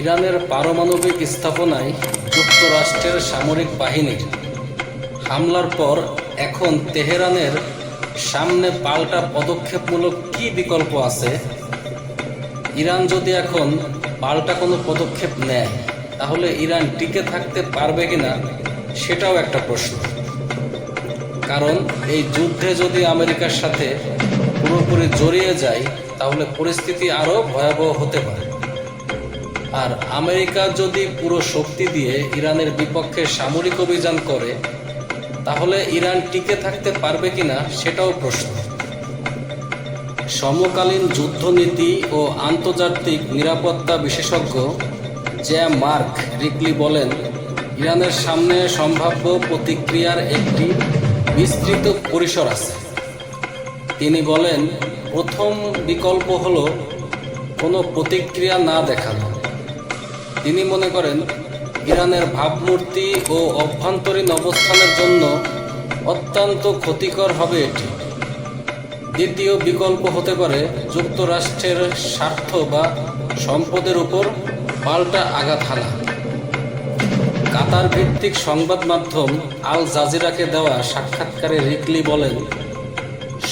ইরানের পারমাণবিক স্থাপনায় যুক্তরাষ্ট্রের সামরিক বাহিনীর হামলার পর এখন তেহরানের সামনে পাল্টা পদক্ষেপমূলক কি বিকল্প আছে? ইরান যদি এখন পাল্টা কোনো পদক্ষেপ নেয়, তাহলে ইরান টিকে থাকতে পারবে কিনা সেটাও একটা প্রশ্ন। কারণ এই যুদ্ধে যদি আমেরিকার সাথে পুরোপুরি জড়িয়ে যায়, তাহলে পরিস্থিতি আরও ভয়াবহ হতে পারে। আর আমেরিকা যদি পুরো শক্তি দিয়ে ইরানের বিপক্ষে সামরিক অভিযান করে, তাহলে ইরান টিকে থাকতে পারবে কিনা সেটাও প্রশ্ন। সমকালীন যুদ্ধনীতি ও আন্তর্জাতিক নিরাপত্তা বিশেষজ্ঞ জ্যা মার্ক রিকলি বলেন, ইরানের সামনে সম্ভাব্য প্রতিক্রিয়ার একটি বিস্তৃত পরিসর আছে। তিনি বলেন, প্রথম বিকল্প হল কোনো প্রতিক্রিয়া না দেখানো। তিনি মনে করেন, ইরানের ভাবমূর্তি ও অভ্যন্তরীণ অবস্থানের জন্য অত্যন্ত ক্ষতিকর হবে এটি। দ্বিতীয় বিকল্প হতে পারে যুক্তরাষ্ট্রের স্বার্থ বা সম্পদের উপর পাল্টা আঘাত হানা। কাতার ভিত্তিক সংবাদ মাধ্যম আল জাজিরাকে দেওয়া সাক্ষাৎকারে রিকলি বলেন,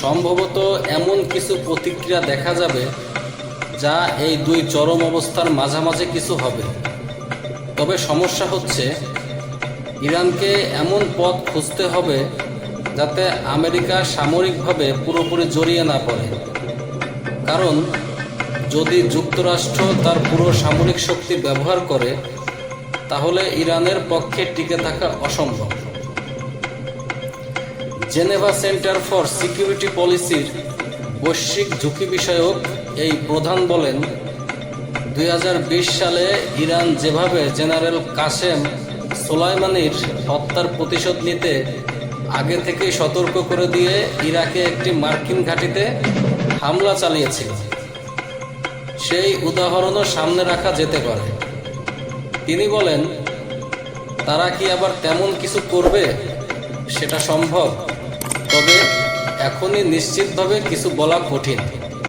সম্ভবত এমন কিছু প্রতিক্রিয়া দেখা যাবে যা এই দুই চরম অবস্থার মাঝামাঝি কিছু হবে। তবে সমস্যা হচ্ছে, ইরানকে এমন পথ খুঁজতে হবে যাতে আমেরিকা সামরিকভাবে পুরোপুরি জড়িয়ে না পড়ে। কারণ, যদি যুক্তরাষ্ট্র তার পুরো সামরিক শক্তি ব্যবহার করে, তাহলে ইরানের পক্ষে টিকে থাকা অসম্ভব। জেনেভা সেন্টার ফর সিকিউরিটি পলিসির বৈশ্বিক ঝুঁকি বিষয়ক এই প্রধান বলেন, দুই হাজার বিশ সালে ইরান যেভাবে জেনারেল কাসেম সোলাইমানির হত্যার প্রতিশোধ নিতে আগে থেকেই সতর্ক করে দিয়ে ইরাকে একটি মার্কিন ঘাঁটিতে হামলা চালিয়েছিল, সেই উদাহরণও সামনে রাখা যেতে পারে। তিনি বলেন, তারা কি আবার তেমন কিছু করবে? সেটা সম্ভব। তবে এখনই নিশ্চিতভাবে কিছু বলা কঠিন।